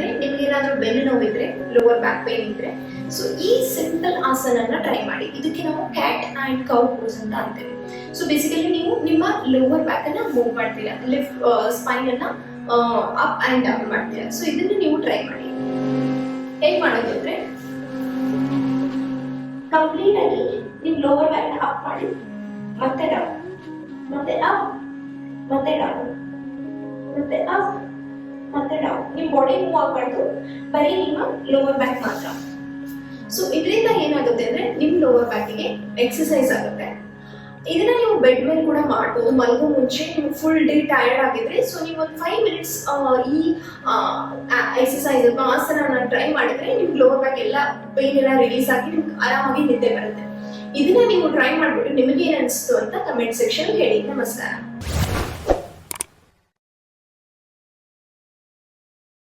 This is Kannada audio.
ಅಂತಂದ್ರೆ ನಿಮ್ಗೆ ಏನಾದ್ರೂ ಬೆನ್ನು ನೋವಿದ್ರೆ ಲೋವರ್ ಬ್ಯಾಕ್ ಪೇನ್ ಇದ್ರೆ ಸೊ ಈ ಸಿಂಪಲ್ ಆಸನನ ಟ್ರೈ ಮಾಡಿ. ಇದಕ್ಕೆ ನಾವು ಕ್ಯಾಟ್ ಅಂಡ್ ಕೌ ಪೋಸ್ ಅಂತ ಅಂತೇವೆ. ಸೊ ಬೇಸಿಕಲಿ ನೀವು ನಿಮ್ಮ ಲೋವರ್ ಬ್ಯಾಕ್ ಅನ್ನ ಮೂವ್ ಮಾಡ್ತೀರಾ. ಲಿಫ್ಟ್ ಸ್ಪೈನ್ ಅನ್ನ ಅಪ್ ಅಂಡ್ ಡೌನ್ ಮಾಡ್ತೀರಾ. ಸೊ ಇದನ್ನ ನೀವು ಟ್ರೈ ಮಾಡಿ. ಹೇಗ್ ಮಾಡೋದು ಅಂದ್ರೆ ಕಂಪ್ಲೀಟ್ ಆಗಿ ನಿಮ್ ಲೋವರ್ ಬ್ಯಾಕ್ ಅಪ್ ಮಾಡಿ. ಮತ್ತೆ ಡೌನ್ ಮತ್ತೆ ಅಪ್ ಮತ್ತೆ ಡೌನ್ ಮತ್ತೆ ಅಪ್ ಬಾಡಿ ಮೂವ್ ಆಗ್ಬಾರ್ದು ಬರೀ ನಿಮ್ಮ ಲೋವರ್ ಬ್ಯಾಕ್ ಮಾತ್ರ. ಸೊ ಇದರಿಂದ ಏನಾಗುತ್ತೆ ಅಂದ್ರೆ ನಿಮ್ ಲೋವರ್ ಬ್ಯಾಕಿಗೆ ಎಕ್ಸಸೈಸ್ ಆಗುತ್ತೆ. ಇದನ್ನ ನೀವು ಬೆಡ್ ಮೇಲೆ ಕೂಡ ಮಾಡ್ಬೋದು. ಮಲಗೋ ಮುಂಚೆ ನೀವು ಫುಲ್ ಡೇ ಟಯರ್ಡ್ ಆಗಿದ್ರೆ ಸೊ ನೀವು ಒಂದು ಫೈವ್ ಮಿನಿಟ್ಸ್ ಈ ಎಕ್ಸಸೈಸ್ ಆಸನ ಟ್ರೈ ಮಾಡಿದ್ರೆ ನಿಮ್ಗೆ ಲೋವರ್ ಬ್ಯಾಕ್ ಎಲ್ಲ ಪೇನ್ ಎಲ್ಲ ರಿಲೀಸ್ ಆಗಿ ನಿಮ್ಗೆ ಆರಾಮಾಗಿ ನಿದ್ದೆ ಬರುತ್ತೆ. ಇದನ್ನ ನೀವು ಟ್ರೈ ಮಾಡ್ಬಿಟ್ಟು ನಿಮಗೆ ಏನ್ ಅನಿಸ್ತು ಅಂತ ಕಮೆಂಟ್ ಸೆಕ್ಷನ್ ಹೇಳಿ. ನಮಸ್ಕಾರ.